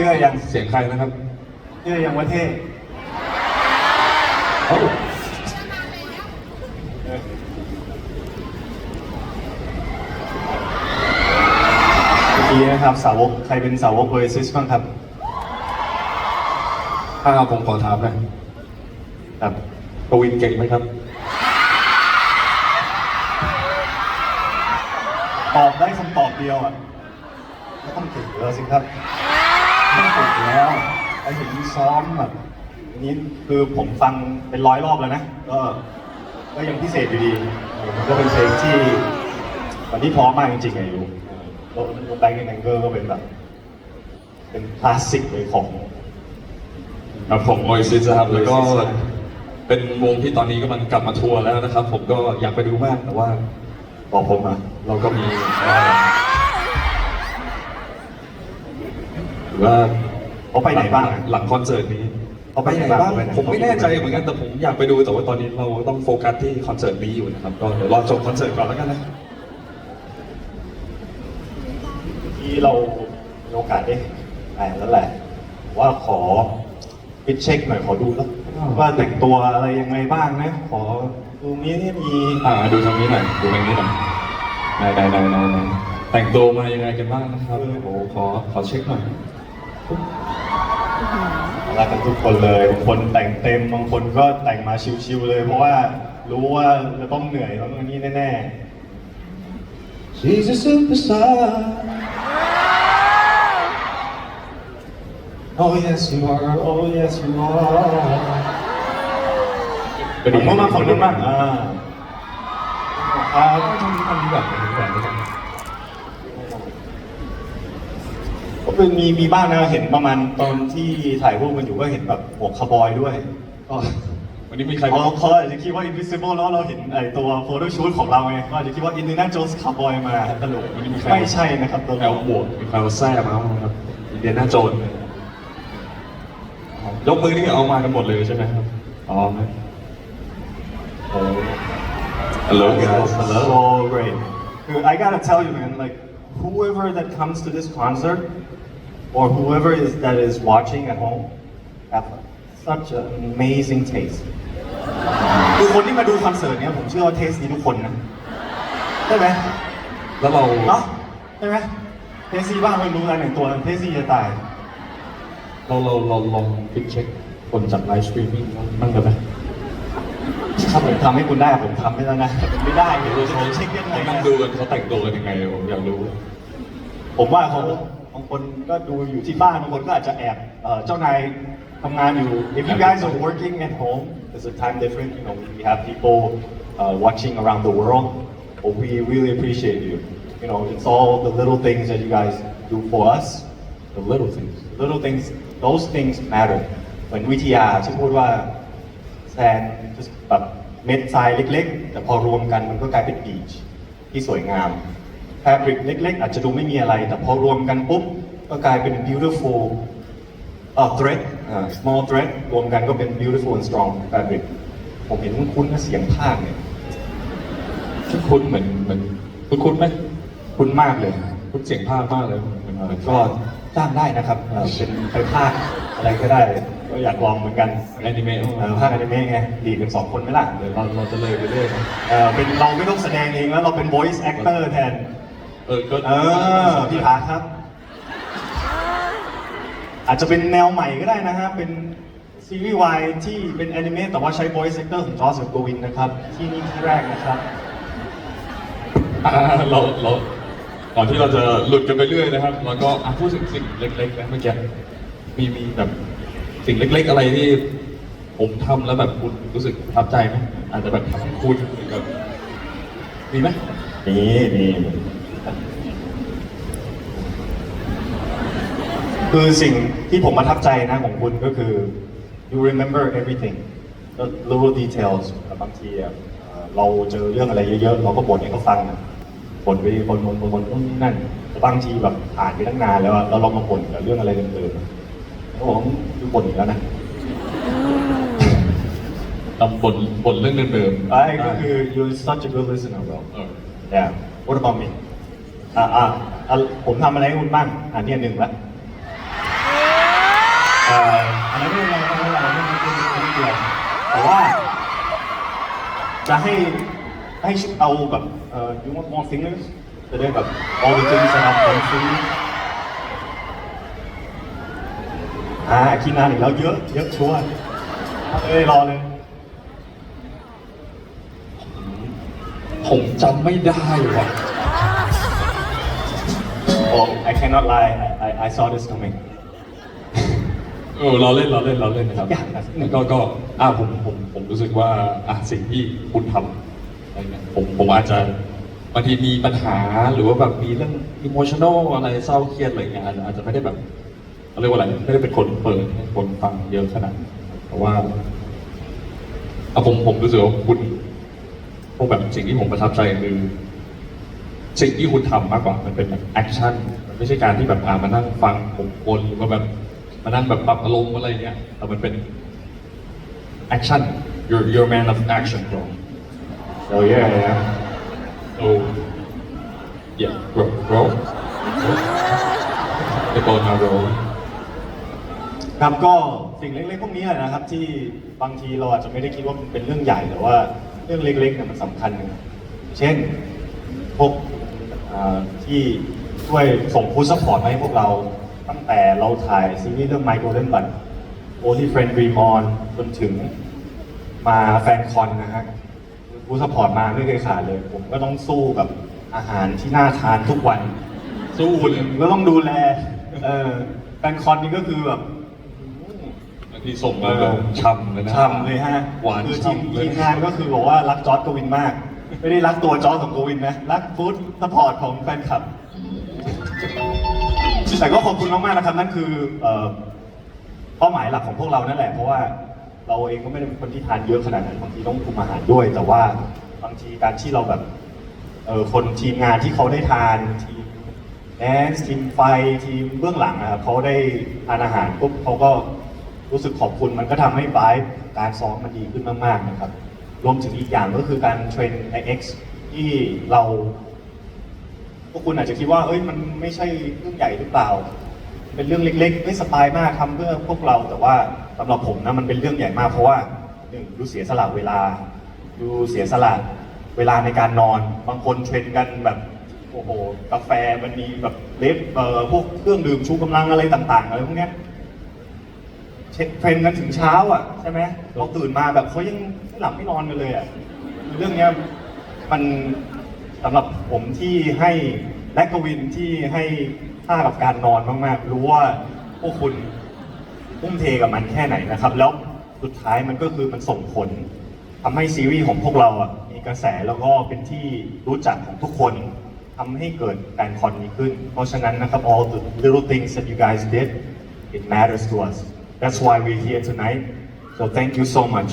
ชื่อยังเสียงใครนะครับเชื่อยังว่าเท่โอ้เมื่อกี้นะครับสาวกใครเป็นสาวก Oasis บ้างครับ ถ้าผมขอถามหน่อยครับกวินเก่งไหมครับ ตอบได้คำตอบเดียวอะก็ต้องถึงแล้วสิครับ ต้องถึงแล้วไอ้เห็นซ้อมแบบนี้คือผมฟังเป็นร้อยรอบแล้วนะ ก็ก็ยังพิเศษอยู่ดีมันก็เป็นเพลงที่มันที่พร้อมมากจริงๆไงอยู่โรแบงก์แองเกอร์ก็เป็นแบบ เป็นคลาสสิกเลยของครับผมโอซิสครับแล้วก็เป็นวงที่ตอนนี้กำลังกลับมาทัวร์แล้วนะครับ ผมก็อยากไปดูมากแต่ว่าบอกผมอะเราก็มี รือว่าเขาไปไหนบ้าง หลังคอนเสิร์ตนี้เขาไปไหนบ้างผมไม่แน่ใจเหมือนกันแต่ผมอยากไปดูแต่ว่าตอนนี้เราต้องโฟกัสที่คอนเสิร์ตนี้อยู่นะครับก็เดี๋ยวรอจบคอนเสิร์ตก่อนแล้วกันนะที่เรามีโอกาสได้อ่านแล้วแหละ ว่าขอพิเช็คหน่อยขอดูแล้วว่าแต่งตัวอะไรยังไงบ้างนะ ขอดูนี้นี่มีอ่าดูทางนี้หน่อยดูทางนี้หน่อยได้ได้ได้ได้ได้แต่งตัวมายังไงกันบ้างนะครับโอ้โหขอขอเช็คหน่อย รักกันทุกคนเลยบางคนแต่งเต็มบางคนก็แต่งมาชิวๆเลย เพราะว่ารู้ว่าจะต้องเหนื่อยต้องนี่แน่ๆ She's a superstar Oh yes you are Oh yes you are ผมก็มาฝั่งนู้นบ้างอ่าครับทำทำนี้แบบนี้แบบนี้ ก็ เป็นมีมีบ้างนะเห็นประมาณตอนที่ถ่ายรูปกันอยู่ก็เห็นแบบหมวกคาวบอยด้วยก็วันนี้มีใครเขาเขาอาจจะคิดว่า invisible แล้วเราเห็นไอตัวโฟโต้ชูตของเราไงก็อาจจะคิดว่าอินเดน่าโจนส์คาวบอยมาตลกไม่ใช่นะครับตัวแอลบวกมีใครเอาแซ่มาบ้างครับอินเดียนาโจนส์ยกมือนี่เอามากันหมดเลยใช่ไหมครับอ๋อไหมโอ้ Hello guys so great คือ I gotta tell you man like whoever that comes to this concert or whoever is that is watching at home have such an amazing taste คือคนที่มาดูคอนเสิร์ตเนี้ยผมเชื่อว่าเทสนี้ทุกคนนะใช่ไหมแล้วเราเนาะใช่ไหมเทสซีบ้างไม่รู้อะไรหนึ่งตัวเทสซีจะตาย เราเราเราลองพิกเช็คคนจากไลฟ์สตรีมมิ่งบ้างได้ไหมถ้าผมทำให้คุณได้ผมทำให้แล้วนะแต่มันไม่ได้เดี๋ยวเราจะเช็คยังไงนั่งดูกันเขาแต่งตัวกันยังไงผมอยากรู้ ผมว่าเขาบางคนก็ดูอยู่ที่บ้านบางคนก็อาจจะแอบเจ้านายทำงานอยู่ if you guys are working at home there's a time difference you know we have people uh, watching around the world but we really appreciate you you know it's all the little things that you guys do for us the little things little things those things matter เหมือนวิทยาที่พูดว่าแซนแบบเม็ดทรายเล็ก ๆ แต่พอรวมกันมันก็กลายเป็นบีชที่สวยงาม บริกเล็ก ๆ อาจจะดูไม่มีอะไร แต่พอรวมกันปุ๊บ ก็กลายเป็น beautiful เอ่อ thread อ่า small thread รวมกันก็เป็น beautiful and strong fabric ผมเห็นคุ้นๆนะเสียงภาคเนี่ยคุ้นๆเหมือนเหมือนคุ้นๆไหมคุ้นมากเลยคุ้นเสียงภาคมากเลยเหมือนเหมือนก็จ้างได้นะครับเอ่อเป็นไปภาคอะไรก็ได้ก็อยากลองเหมือนกันแอนิเมะเออภาคอนิเมะไงดีกันสองคนไหมล่ะเดี๋ยวเราเราจะเลยไปเรื่อยนะเออเป็นเราไม่ต้องแสดงเองแล้วเราเป็น voice actor แทน เออก็เออพี่ผาครับ อาจจะเป็นแนวใหม่ก็ได้นะฮะ เป็นซีรีส์วายที่เป็นแอนิเมะแต่ว่าใช้ voice actor ของจอร์จกับโกวินนะครับ ที่นี่ที่แรกนะครับ อ่าเราเราก่อนที่เราจะหลุดกันไปเรื่อยนะครับเราก็อะพูดถึงสิ่งเล็กๆนะเมื่อกี้มีมีแบบสิ่งเล็ก ๆ อะไรที่ ผมทำแล้วแบบคุณรู้สึกประทับใจไหมอาจจะแบบทำให้คุณแบบมีไหม นี่นี่ คือสิ่งที่ผมประทับใจนะของคุณก็คือ you remember everything the little details บางทีอะเอ่อเราเจอเรื่องอะไรเยอะๆ เราก็บ่นให้เขาฟังนะบ่นไปบ่นบ่นบ่นบ่นนู่นนี่นั่นแต่บางทีแบบผ่านไปตั้งนานแล้วอะแล้วเรามาบ่นกับเรื่องอะไรเดิมๆเขาบอกดูบ่นอีกแล้วนะตำบนบนเรื่องเดิมๆไอ้ก็คือ you're such a good listener bro เออ yeah what about me อ่าอ่าอะผมทำอะไรให้คุณบ้างอันนี้หนึ่งละเอ่ออันนั้นไม่เป็นไรไม่เป็นไรไม่เป็นไรไม่เป็นไรแต่ว่า จะให้ให้เอาแบบเอ่อ you want more fingers จะได้แบบ all the things that I've done for you อ่าคิดนานอีกแล้วเยอะเยอะชัวร์เอาเลยรอเลย ผมจำไม่ได้ว่ะ oh I cannot lie I I, I saw this coming เออเราเล่นเราเล่นเราเล่นนะครับอย่างนั้นแล้วก็ก็อ่าผมผมผมรู้สึกว่าอะสิ่งที่คุณทำอะไรเงี้ยผมผมอาจจะบางทีมีปัญหาหรือว่าแบบมีเรื่องอิโมชัน a ลอะไรเศร้าเครียดอะไรเงี้ยอาจจะอาจจะไม่ได้แบบเขาเรียกว่าอะไรไม่ได้เป็นคนเปิดให้คนฟังเยอะขนาดนั้นแต่ว่าเอาผมผมรู้สึกว่าคุณพวกแบบสิ่งที่ผมประทับใจคือ สิ่งที่คุณทำมากกว่ามันเป็นแบบแอคชั่นมัน ไม่ใช่การที่แบบอ่ามานั่งฟังผมคนหรือว่าแบบมานั่งแบบปรับอารมณ์อะไรเงี้ยแต่มันเป็นแอคชั่น you're you're a man of action bro so yeah yeah so yeah bro bro the ball now bro ครับก็สิ่งเล็กๆพวกนี้แหละนะครับ ที่บางทีเราอาจจะไม่ได้คิดว่ามันเป็นเรื่องใหญ่แต่ว่า เรื่องเล็กๆเนี่ยมันสำคัญนะเช่นพวกอ่า ที่ช่วยส่งฟู้ดซัพพอร์ตมาให้พวกเรา ตั้งแต่เราถ่ายซีรีส์เรื่อง My Golden Bud Only Friend Dream On จนถึงมาแฟนคอนนะฮะฟู้ดซัพพอร์ตมาไม่เคยขาดเลย ผมก็ต้องสู้กับอาหารที่น่าทานทุกวัน สู้เลยก็ต้องดูแลเออแฟนคอนนี่ก็คือแบบบางทีส่งมาแบบช่ำเลยนะช่ำเลยฮะหวานคือทีมช่ำเลย ทีมงานก็คือบอกว่ารักจอร์ดกวินมาก ไม่ได้รักตัวจอของโกวินนะ รักฟู้ดสปอร์ตของแฟนคลับ แต่ก็ขอบคุณมากๆนะครับ นั่นคือเอ่อเป้าหมายหลักของพวกเรานั่นแหละ เพราะว่าเราเองก็ไม่ได้เป็นคนที่ทานเยอะขนาดนั้นบางทีต้องคุมอาหารด้วย แต่ว่าบางทีการที่เราแบบเออคนทีมงานที่เขาได้ทานทีมแดนซ์ทีมไฟทีมเบื้องหลังนะครับเขาได้ทานอาหารปุ๊บเขาก็รู้สึกขอบคุณมันก็ทำให้ไบร์การซ้อมมันดีขึ้นมากๆนะครับ รวมถึงอีกอย่างก็คือการเทรนใน X ที่เราพวกคุณอาจจะคิดว่า เอ้ย มันไม่ใช่เรื่องใหญ่หรือเปล่า เป็นเรื่องเล็กๆไม่สบายมากทำเพื่อพวกเรา แต่ว่าสำหรับผมนะ มันเป็นเรื่องใหญ่มากเพราะว่าหนึ่งดูเสียสละเวลา ดูเสียสละเวลาในการนอน บางคนเทรนกันแบบโอ้โห กาแฟมันมีแบบเลฟเอ่อพวกเครื่องดื่มชูกำลังอะไรต่างๆอะไรพวกเนี้ย เช็คเทรนกันถึงเช้าอะใช่ไหมเราตื่นมาแบบเขายังไม่หลับไม่นอนกันเลยอะเรื่องเนี้ยมันสำหรับผมที่ให้และกวินที่ให้ค่ากับการนอนมากๆ รู้ว่าพวกคุณทุ่มเทกับมันแค่ไหนนะครับ แล้วสุดท้ายมันก็คือมันส่งผลทำให้ซีรีส์ของพวกเราอะมีกระแสแล้วก็เป็นที่รู้จักของทุกคนทำให้เกิดการคอนนี้ขึ้น เพราะฉะนั้นนะครับ all the little things that you guys did it matters to us that's why we're here tonight so thank you so much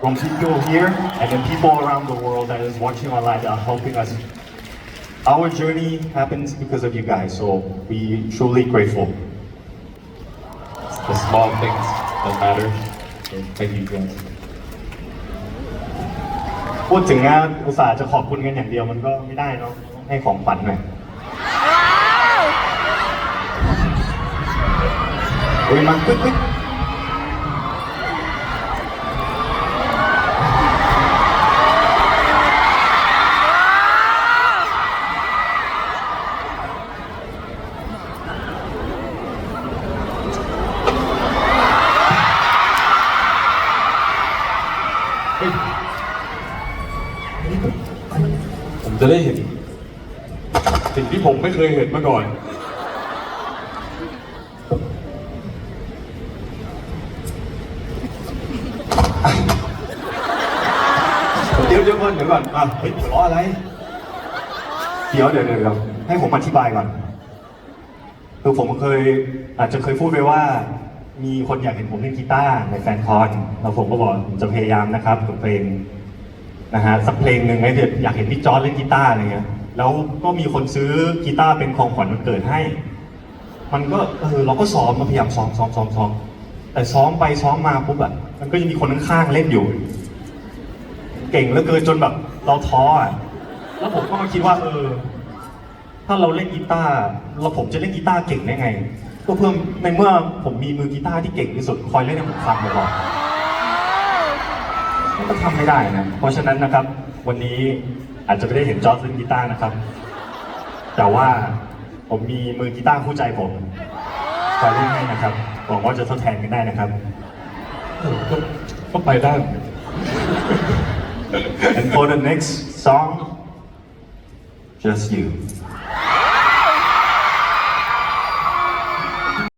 from people here and then people around the world that is watching online that are helping us our journey happens because of you guys so we truly grateful the small things that matter so thank you guys พูดถึงงานอุตส่าห์จะขอบคุณกันอย่างเดียวมันก็ไม่ได้เนาะต้องให้ของฝันหน่อย โอ้ยมันปึ๊กปึ๊กเฮ้ยผมจะได้เห็น สิ่งที่ผมไม่เคยเห็นมาก่อน เดี๋ยวก่อนเดี๋ยวก่อนอะเฮ้ยหัวเราะอะไร เดี๋ยวเดี๋ยวเดี๋ยวเดี๋ยวให้ผมอธิบายก่อน คือผมเคยอาจจะเคยพูดไปว่า มีคนอยากเห็นผมเล่นกีตาร์ในแฟนคอนแล้วผมก็บอกผมจะพยายามนะครับกับเพลงนะฮะสักเพลงหนึ่งให้เด็กอยากเห็นพี่จอร์จเล่นกีตาร์อะไรเงี้ย แล้วก็มีคนซื้อกีตาร์เป็นของขวัญวันเกิดให้ มันก็เออเราก็ซ้อมมาพยายามซ้อมซ้อมซ้อมซ้อมแต่ซ้อมไปซ้อมมาปุ๊บอะมันก็ยังมีคนข้างๆเล่นอยู่ เก่งเหลือเกินจนแบบเราท้ออะแล้วผมก็มาคิดว่าเออถ้าเราเล่นกีตาร์เราผมจะเล่นกีตาร์เก่งได้ไง ก็เพิ่มในเมื่อผมมีมือกีตาร์ที่เก่งที่สุดคอยเล่นให้ผมฟังตลอดก็ทำไม่ได้นะ เพราะฉะนั้นนะครับ วันนี้อาจจะไม่ได้เห็นจอร์จเล่นกีตาร์นะครับ แต่ว่าผมมีมือกีตาร์คู่ใจผมคอยเล่นให้นะครับหวังว่าจะทดแทนกันได้นะครับก็ไปได้ And for the next song just you